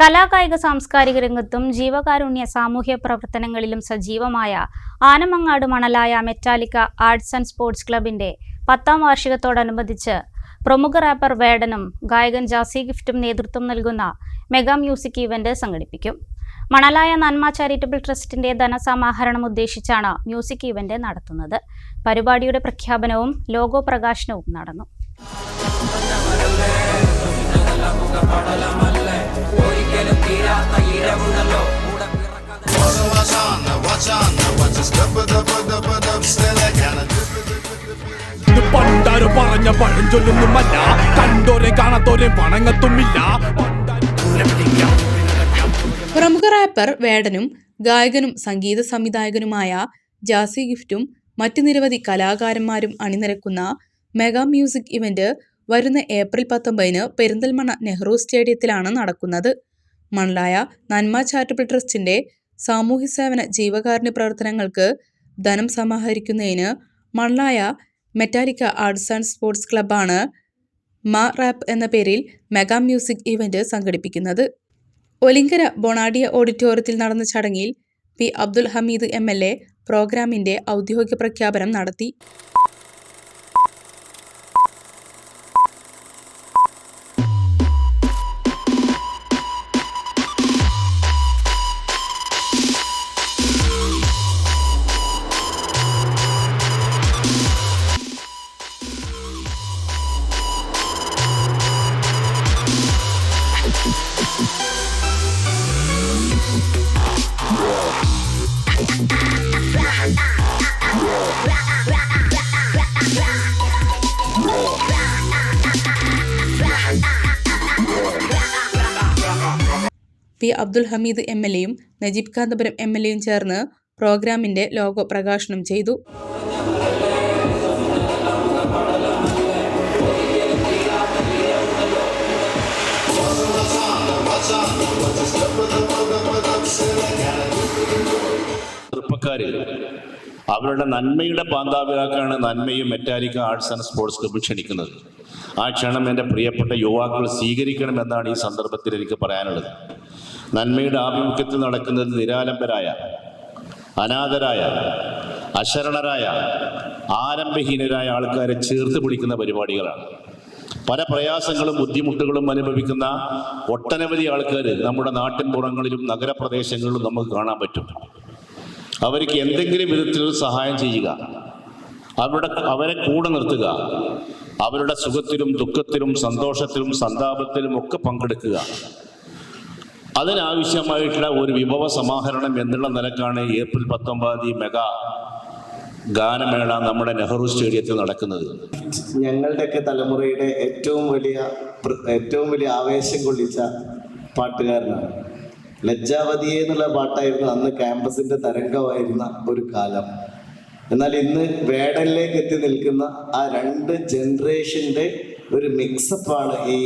കലാകായിക സാംസ്കാരിക രംഗത്തും ജീവകാരുണ്യ സാമൂഹ്യ പ്രവർത്തനങ്ങളിലും സജീവമായ Anamangad Manalaya Metallica arts and sports ക്ലബിന്റെ പത്താം വാർഷികത്തോടനുബന്ധിച്ച് പ്രമുഖ റാപ്പർ വേടനും ഗായകൻ ജാസി ഗിഫ്റ്റും നേതൃത്വം നൽകുന്ന മെഗാ മ്യൂസിക് ഇവന്റ് സംഘടിപ്പിക്കും. മണലായ നന്മ ചാരിറ്റബിൾ ട്രസ്റ്റിന്റെ ധനസമാഹരണം ഉദ്ദേശിച്ചാണ് മ്യൂസിക് ഇവന്റ് നടത്തുന്നത്. പരിപാടിയുടെ പ്രഖ്യാപനവും ലോഗോ പ്രകാശനവും നടന്നു. ഇത് പണ്ടാര് പറഞ്ഞ പഴഞ്ചൊല്ലൊന്നുമല്ല കണ്ടോരെ കാണാത്തോരെ വണങ്ങത്തുമില്ല. പ്രമുഖ റാപ്പർ വേടനും ഗായകനും സംഗീത സംവിധായകനുമായ ജാസി ഗിഫ്റ്റും മറ്റു നിരവധി കലാകാരന്മാരും അണിനിരക്കുന്ന മെഗാ മ്യൂസിക് ഇവന്റ് വരുന്ന ഏപ്രിൽ പത്തൊമ്പതിന് പെരിന്തൽമണ്ണ നെഹ്റു സ്റ്റേഡിയത്തിലാണ് നടക്കുന്നത്. മണലായ നന്മ ചാരിറ്റബിൾ ട്രസ്റ്റിന്റെ സാമൂഹ്യ സേവന ജീവകാരുണ്യ പ്രവർത്തനങ്ങൾക്ക് ധനം സമാഹരിക്കുന്നതിന് Manalaya Metallica arts and sports ക്ലബ്ബാണ് മാ റാപ്പ് എന്ന പേരിൽ മെഗാ മ്യൂസിക് ഇവന്റ് സംഘടിപ്പിക്കുന്നത്. ഒലിങ്കര ബൊണാഡിയ ഓഡിറ്റോറിയത്തിൽ നടന്ന ചടങ്ങിൽ P Abdul Hamid M L A പ്രോഗ്രാമിന്റെ ഔദ്യോഗിക പ്രഖ്യാപനം നടത്തി. P Abdul Hamid M L എയും നജീബ് കാന്തപുരം എം എൽ എയും ചേർന്ന് പ്രോഗ്രാമിന്റെ ലോഗോ പ്രകാശനം ചെയ്തു. അവരുടെ നന്മയുടെ പാന്താവിലാക്കാണ് നന്മയും Metallica arts and sports club ക്ഷണിക്കുന്നത്. ആ ക്ഷണം എന്റെ പ്രിയപ്പെട്ട യുവാക്കൾ സ്വീകരിക്കണമെന്നാണ് ഈ സന്ദർഭത്തിൽ എനിക്ക് പറയാനുള്ളത്. നന്മയുടെ ആഭിമുഖ്യത്തിൽ നടക്കുന്നത് നിരാലംബരായ അനാഥരായ അശരണരായ ആരംഭഹീനരായ ആൾക്കാരെ ചേർത്ത് പിടിക്കുന്ന പരിപാടികളാണ്. പല പ്രയാസങ്ങളും ബുദ്ധിമുട്ടുകളും അനുഭവിക്കുന്ന ഒട്ടനവധി ആൾക്കാർ നമ്മുടെ നാട്ടിൻപുറങ്ങളിലും നഗരപ്രദേശങ്ങളിലും നമുക്ക് കാണാൻ പറ്റും. അവർക്ക് എന്തെങ്കിലും വിധത്തിൽ സഹായം ചെയ്യുക അവരുടെ അവരെ കൂടെ നിർത്തുക അവരുടെ സുഖത്തിലും ദുഃഖത്തിലും സന്തോഷത്തിലും സന്താപത്തിലും ഒക്കെ പങ്കെടുക്കുക. അതിനാവശ്യമായിട്ടുള്ള ഒരു വിഭവ സമാഹരണം എന്നുള്ള നിലക്കാണ് ഏപ്രിൽ പത്തൊമ്പതാം തീയതി മെഗാ ഗാനമേള നമ്മുടെ നെഹ്റു സ്റ്റേഡിയത്തിൽ നടക്കുന്നത്. ഞങ്ങളുടെയൊക്കെ തലമുറയുടെ ഏറ്റവും വലിയ ഏറ്റവും വലിയ ആവേശം കൊള്ളിച്ച പാട്ടുകാരനാണ്. ലജ്ജാവതിയെ എന്നുള്ള പാട്ടായിരുന്നു അന്ന് ക്യാമ്പസിന്റെ തരംഗമായിരുന്ന ഒരു കാലം. എന്നാൽ ഇന്ന് വേടനിലേക്ക് എത്തി നിൽക്കുന്ന ആ രണ്ട് ജനറേഷന്റെ ഒരു മിക്സപ്പാണ് ഈ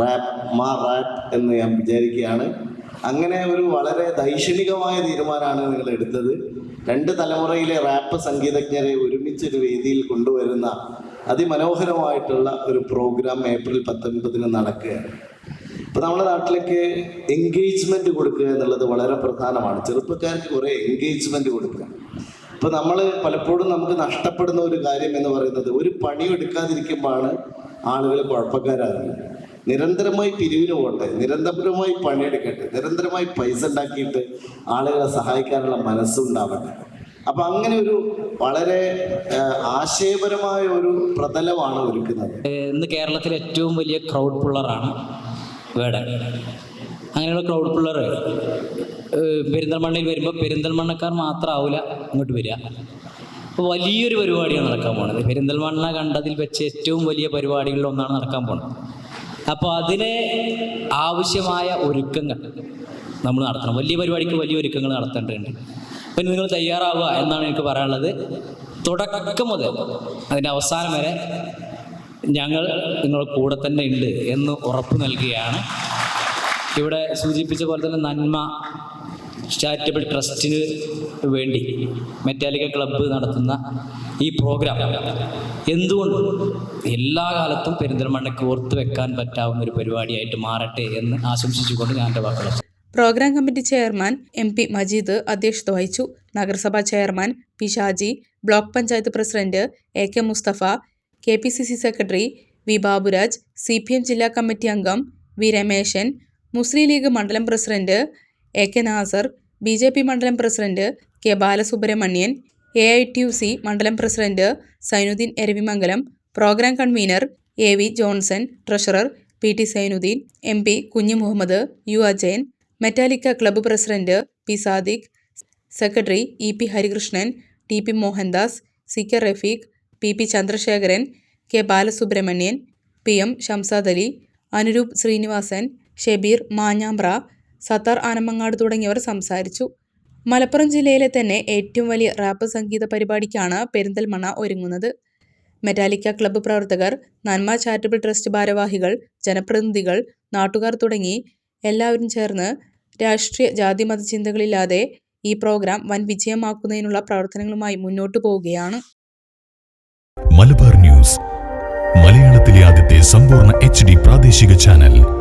റാപ്പ് മാ റാപ്പ് എന്ന് ഞാൻ വിചാരിക്കുകയാണ്. അങ്ങനെ ഒരു വളരെ ദൈക്ഷണികമായ തീരുമാനമാണ് നിങ്ങൾ എടുത്തത്. രണ്ട് തലമുറയിലെ റാപ്പ് സംഗീതജ്ഞരെ ഒരുമിച്ചൊരു വേദിയിൽ കൊണ്ടുവരുന്ന അതിമനോഹരമായിട്ടുള്ള ഒരു പ്രോഗ്രാം ഏപ്രിൽ പത്തൊൻപതിന് നടക്കുകയാണ്. ഇപ്പം നമ്മുടെ നാട്ടിലേക്ക് എൻഗേജ്മെന്റ് കൊടുക്കുക എന്നുള്ളത് വളരെ പ്രധാനമാണ്. ചെറുപ്പക്കാർക്ക് കുറേ എൻഗേജ്മെന്റ് കൊടുക്കുക. ഇപ്പം നമ്മൾ പലപ്പോഴും നമുക്ക് നഷ്ടപ്പെടുന്ന ഒരു കാര്യം എന്ന് പറയുന്നത് ഒരു പണി എടുക്കാതിരിക്കുമ്പോഴാണ് ആളുകൾ കുഴപ്പക്കാരാകുന്നു നിരന്തരമായി പിരിവിന് പോട്ടെ നിരന്തരമായി പണിയെടുക്കട്ടെ നിരന്തരമായി പൈസ ഉണ്ടാക്കിയിട്ട് ആളുകളെ സഹായിക്കാനുള്ള മനസ്സുണ്ടാവട്ടെ. അപ്പൊ അങ്ങനെ ഒരു വളരെ ആശയപരമായ ഒരു പ്രതലമാണ് ഒരുക്കുന്നത്. ഇന്ന് കേരളത്തിലെ ഏറ്റവും വലിയ ക്രൗഡ് പുള്ളറാണ് വേടൻ. അങ്ങനെയുള്ള ക്രൗഡ് പുള്ളർ പെരിന്തൽമണ്ണയിൽ വരുമ്പോൾ പെരിന്തൽമണ്ണക്കാർ മാത്രമാവില്ല ഇങ്ങോട്ട് വരിക. വലിയൊരു പരിപാടിയാണ് നടക്കാൻ പോണത്. പെരിന്തൽമണ്ണ കണ്ടതിൽ വെച്ച് ഏറ്റവും വലിയ പരിപാടികളിൽ ഒന്നാണ് നടക്കാൻ പോണത്. അപ്പോൾ അതിന് ആവശ്യമായ ഒരുക്കങ്ങൾ നമ്മൾ നടത്തണം. വലിയ പരിപാടിക്ക് വലിയ ഒരുക്കങ്ങൾ നടത്തേണ്ടതുണ്ട്. പിന്നെ നിങ്ങൾ തയ്യാറാവുക എന്നാണ് എനിക്ക് പറയാനുള്ളത്. തുടക്കം മുതൽ അതിന്റെ അവസാനം വരെ ഞങ്ങൾ നിങ്ങളുടെ കൂടെ തന്നെ ഉണ്ട് എന്ന് ഉറപ്പ് നൽകുകയാണ്. ഇവിടെ സൂചിപ്പിച്ച പോലെ തന്നെ നന്മ ചാരിറ്റബിൾ ട്രസ്റ്റിന് വേണ്ടി മെറ്റാലിക ക്ലബ്ബ് നടത്തുന്ന ഈ പ്രോഗ്രാം എന്തുകൊണ്ടും എല്ലാ കാലത്തും പെരിന്തൽമണ്ണയ്ക്ക് ഓർത്ത് വെക്കാൻ പറ്റാവുന്ന ഒരു പരിപാടിയായിട്ട് മാറട്ടെ എന്ന് ആശംസിച്ചുകൊണ്ട് ഞാൻ എന്റെ വാക്കുകൾ programme committee chairman M P Majeed അധ്യക്ഷത വഹിച്ചു. നഗരസഭാ chairman P Shaji. Block panchayat president A K Mustafa. K P C C secretary V Baburaj. C P M ജില്ലാ കമ്മിറ്റി അംഗം വി രമേശൻ. മുസ്ലിം ലീഗ് മണ്ഡലം president A K Nasar B J P മണ്ഡലം president K Balasubramanian A I T U C മണ്ഡലം president Sainuddin Eravimangalam programme convener A V Johnson treasurer P T Sainuddin M P Kunju Muhammad U Ajayan Metallica club president P Sadiq secretary E P Harikrishnan T P Mohandas C K Rafeeq P P Chandrasekharan K Balasubramanian P M Shamsad Ali Anuroop Srinivasan Shebeer Manjambra Sathar Anamangad തുടങ്ങിയവർ സംസാരിച്ചു. മലപ്പുറം ജില്ലയിലെ തന്നെ ഏറ്റവും വലിയ rap സംഗീത പരിപാടിക്കാണ് പെരിന്തൽമണ്ണ ഒരുങ്ങുന്നത്. Metallica club പ്രവർത്തകർ നന്മ charitable trust ഭാരവാഹികൾ ജനപ്രതിനിധികൾ നാട്ടുകാർ തുടങ്ങി എല്ലാവരും ചേർന്ന് രാഷ്ട്രീയ ജാതി മത ചിന്തകളില്ലാതെ ഈ പ്രോഗ്രാം വൻ വിജയമാക്കുന്നതിനുള്ള പ്രവർത്തനങ്ങളുമായി മുന്നോട്ടു പോവുകയാണ്. മലബാർ ന്യൂസ് മലയാളത്തിലെ ആദ്യത്തെ സമ്പൂർണ എച്ച് പ്രാദേശിക ചാനൽ.